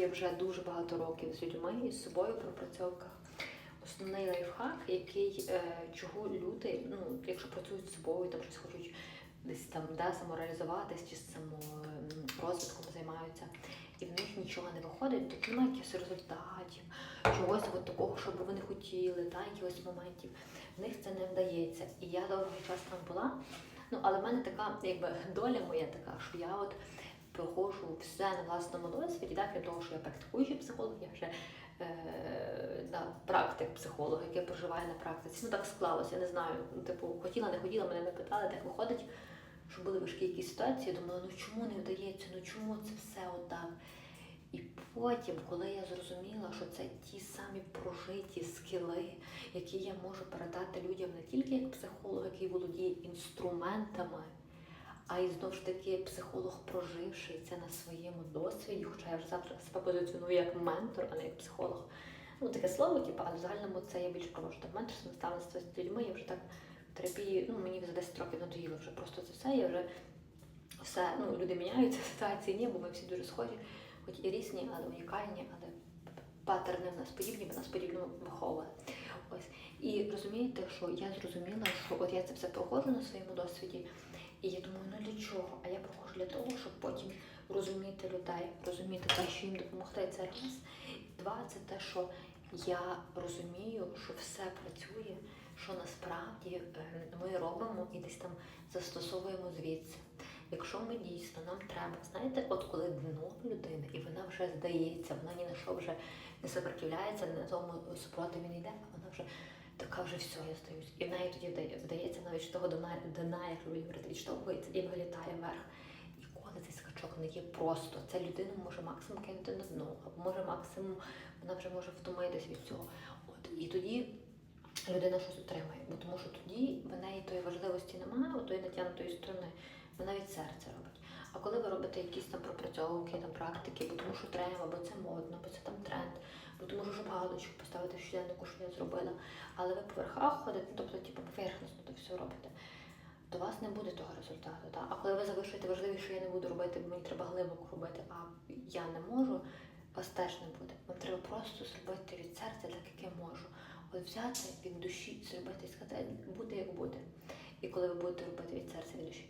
працює вже дуже багато років з людьми і з собою в пропрацьовках. Основний лайфхак, який е, чого люди, ну, якщо працюють з собою, там щось хочуть десь там да, самореалізуватись чи саморозвитком займаються, і в них нічого не виходить, то немає якихось результатів, чогось от такого, що би вони хотіли, та, якихось моментів. В них це не вдається. І я довгий час там була. Ну, але в мене така, якби доля моя така, що я от проходжу все на власному досвіді, так, крім того, що я практикуючий психолог, я вже е, да, практик психолог, який проживає на практиці. Ну так склалося, я не знаю. Ну, типу, хотіла, не хотіла, мене не питали, так виходить, що були важкі якісь ситуації. Я думала, ну чому не вдається, ну чому це все отак? І потім, коли я зрозуміла, що це ті самі прожиті скіли, які я можу передати людям не тільки як психолог, який володіє інструментами, а й знову ж таки психолог, проживший це на своєму досвіді, хоча я ж завтра себе позиціоную як ментор, а не як психолог. Ну, таке слово, типу, але в загальному це я більше проводжу так менторство, наставництво з людьми. Я вже так в терапії, ну мені за 10 років надоїло вже просто це все. Я вже все, ну, люди міняються, ситуації ні, бо ми всі дуже схожі, хоч і різні, але унікальні, але паттерни в нас подібні, бо нас подібно виховували. Ось. І розумієте, що я зрозуміла, що от я це все проходжу на своєму досвіді, і я думаю, ну для чого? А я проходжу для того, щоб потім розуміти людей, розуміти те, що їм допомогти. Це раз. Два, це те, що я розумію, що все працює, що насправді е, ми робимо і десь там застосовуємо звідси. Якщо ми дійсно нам треба, знаєте, от коли дно людини, і вона вже здається, вона ні на що вже не сопротивляється, не на тому супротиві не йде, а вона вже така вже все, я здаюсь. І в неї тоді вдає- вдається навіть з того дна, як люблять відштовхується і вилітає вверх. І коли цей скачок не є просто, ця людина може максимум кинути на дно, або може максимум вона вже може втомитись від цього. От і тоді людина щось отримає, бо тому що тоді в неї тої важливості немає, отої натягнутої сторони, вона від серця робить. А коли ви робите якісь там пропрацьовки, там практики, бо тому що треба, бо це модно, бо це там тренд, бо тому що щоб галочку поставити щоденнику, що я зробила, але ви по верхах ходите, тобто типу, поверхностно то все робите, то у вас не буде того результату. Та? А коли ви залишите важливіше, що я не буду робити, бо мені треба глибоко робити, а я не можу, вас теж не буде. Вам треба просто зробити від серця так, як я можу. От взяти від душі, зробити і сказати, буде як буде. І коли ви будете робити від серця від душі,